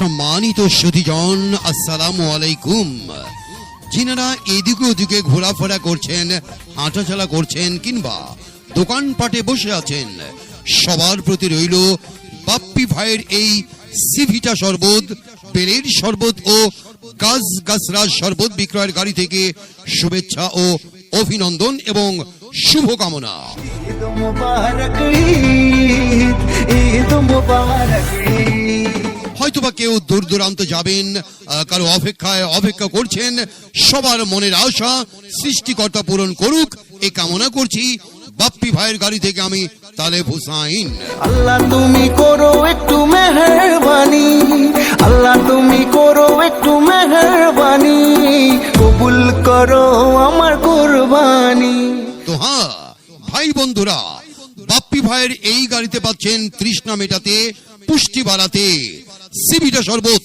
সম্মানিত সুধীজন, আসসালামু আলাইকুম। যিনারা এদিকে ওদিকে ঘোরাফেরা করছেন, হাঁটাচলা করছেন কিংবা দোকানপাটে বসে আছেন, সবার প্রতি রইল বাপ্পি ভাইয়ের এই সিভিটা শরবত বেলের শরবত ও গাছ গাছরা শরবত বিক্রয়ের গাড়ি থেকে শুভেচ্ছা ও অভিনন্দন এবং শুভকামনা। ঈদ মুবারক ঈদ মুবারক কেউ দূর দূরান্ত যাবেন কারও অপেক্ষায় অপেক্ষা করছেন সবার মনের আশা সৃষ্টিকর্তা পূরণ করুক এই কামনা করছি। বাপ্পি ভাইয়ের গাড়ি থেকে আমি তালেব হুসাইন। আল্লাহ তুমি করো একটু মেহরবানি আল্লাহ তুমি করো একটু মেহরবানি কবুল করো আমার কুরবানি। তো হ্যাঁ ভাই বন্ধুরা বাপ্পি ভাইয়ের এই গাড়িতে পাচ্ছেন তৃষ্ণা মেটাতে পুষ্টি বাড়াতে। সিবিটা শরবত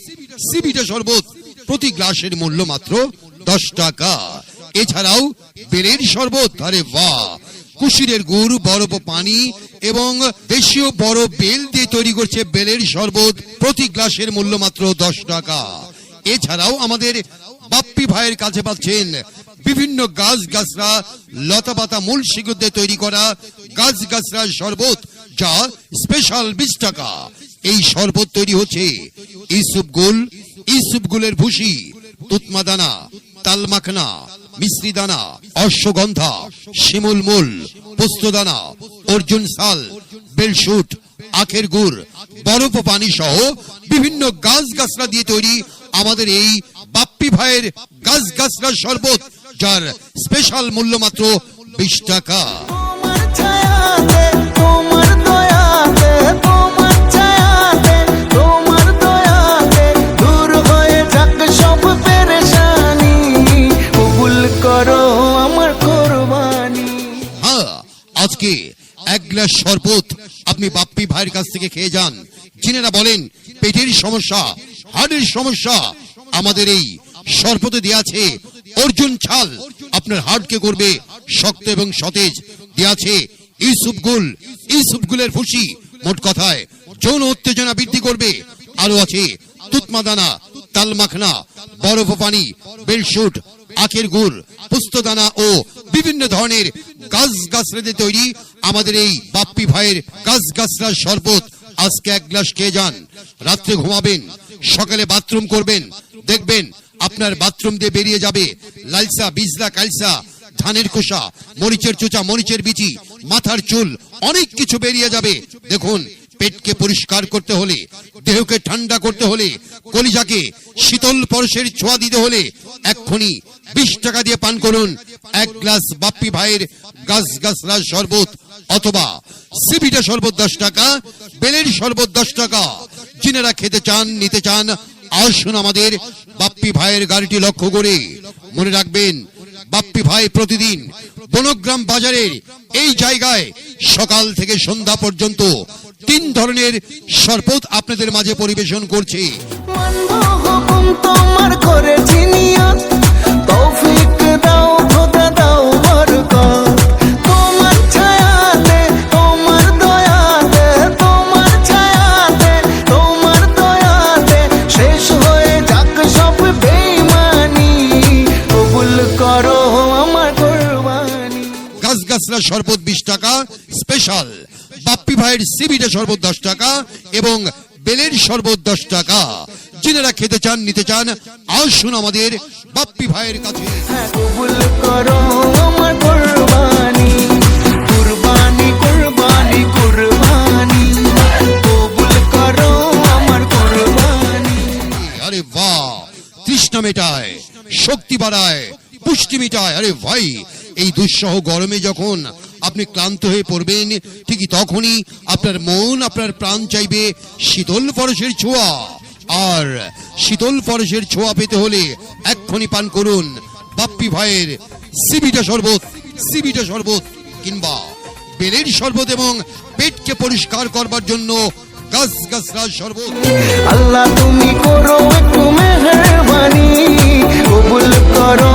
সিবিটা শরবত, প্রতি গ্লাসের মূল্য মাত্র দশ টাকা। এছাড়াও বেলের শরবত, আরে বাহ! কুশিরের গুড়, বরফ পানি এবং দেশীয় বড় বেল দিয়ে তৈরি করছে বেলের শরবত, প্রতি গ্লাসের মূল্য মাত্র দশ টাকা। এছাড়াও আমাদের বাপ্পি ভাইয়ের কাছে পাচ্ছেন বিভিন্ন গাছ গাছরা লতা পাতা মূল শিকড় দিয়ে তৈরি করা গাছ গাছরা শরবত, যা স্পেশাল বিশ টাকা। এই শরবত তৈরি হচ্ছে ইসুপ গুল ইসুপ গুলের ভুসি তুতমা দানা, তাল মাখনা, মিশ্রি দানা, অশ্বগন্ধা, শিমুল মূল পোস্তদানা অর্জুন সাল বেলশুট, আখের গুড়, বরফ পানি সহ বিভিন্ন গাছ গাছরা দিয়ে তৈরি আমাদের এই বাপ্পি ভাইয়ের গাছ গাছরা শরবত, যার স্পেশাল মূল্য মাত্র বিশ টাকা। আজকে এক গ্লাস শরবত আপনি বাপ্পি ভাইয়ের কাছ থেকে খেয়ে যান। যিনারা বলেন, পেটের সমস্যা হার্টের সমস্যা, আমাদের এই শরবতে দেওয়া আছে অর্জুন ছাল। আপনার হার্টকে করবে শক্ত এবং সতেজ। দেওয়া আছে ইউসুফ গুল। ইউসুফ গুলের ফুসি মোট কথায় যৌন উত্তেজনা বৃদ্ধি করবে। আরও আছে তুতমা দানা, তাল মাখনা, বরফ পানি, বেলশুট, আখের গুড় পুস্তদানা ও বিভিন্ন ধরনের গাছ গাছরাতে তৈরি আমাদের এই বাপ্পি ভাইয়ের গাছ গাছরা শরবত। আজকে এক গ্লাস খেয়ে যান। রাত্রে ঘুমাবেন, সকালে বাথরুম করবেন, দেখবেন আপনার বাথরুম দিয়ে বেরিয়ে যাবে লালসা বিজলা কালসা, ধানের খোসা, মরিচের চোচা, মরিচের বিচি, মাথার চুল, অনেক কিছু বেরিয়ে যাবে। দেখুন পেটকে পরিষ্কার করতে হলে, দেহকে ঠান্ডা করতে হলে, কলিজাকে শীতল পরশের ছোঁয়া দিতে হলে এক্ষুনি বিশ টাকা দিয়ে পান করুন এক গ্লাস বাপ্পি ভাইয়ের গাছ গাছরা শরবত অথবা সিবিটা শরবত দশ টাকা, বেলের শরবত দশ টাকা। যিনারা খেতে চান, নিতে চান, আসুন আমাদের বাপ্পি ভাইয়ের গাড়িটি লক্ষ্য করে। মনে রাখবেন, বাপ্পি ভাই প্রতিদিন বনগ্রাম বাজারের এই জায়গায় সকাল থেকে সন্ধ্যা পর্যন্ত তিন ধরনের শরবত আপনাদের মাঝে পরিবেশন করছি। তোমার তৌফিক দাও খোদা দাও বরকত। হয়ে করো গাছরা শরবত বিশ টাকা স্পেশাল বাপ্পি ভাইয়ের সিবিটা শরবত দশ টাকা এবং বেলের শরবত দশ টাকা। যিনারা খেতে চান নিতে চান আসুন আমাদের বাপ্পি ভাইয়ের কাছে। হ্যাঁ, আরে বাহ তৃষ্ণা মেটায় শক্তি বাড়ায় পুষ্টি মেটায়। আরে ভাই এই দুঃসহ গরমে যখন আপনি ক্লান্ত হয়ে পড়বেন, ঠিকই তখনই আপনার মন, আপনার প্রাণ চাইবে শীতল পরশের ছোঁয়া। আর শীতল পরশের ছোঁয়া পেতে হলে এক্ষুনি পান করুন বাপ্পি ভাইয়ের সিবিটা শরবত সিবিটা শরবত কিংবা বেলের শরবত এবং পেটকে পরিষ্কার করবার জন্য গাছ শরবত। আল্লাহ তুমি করো একটু মেহরবানি, কবুল করো।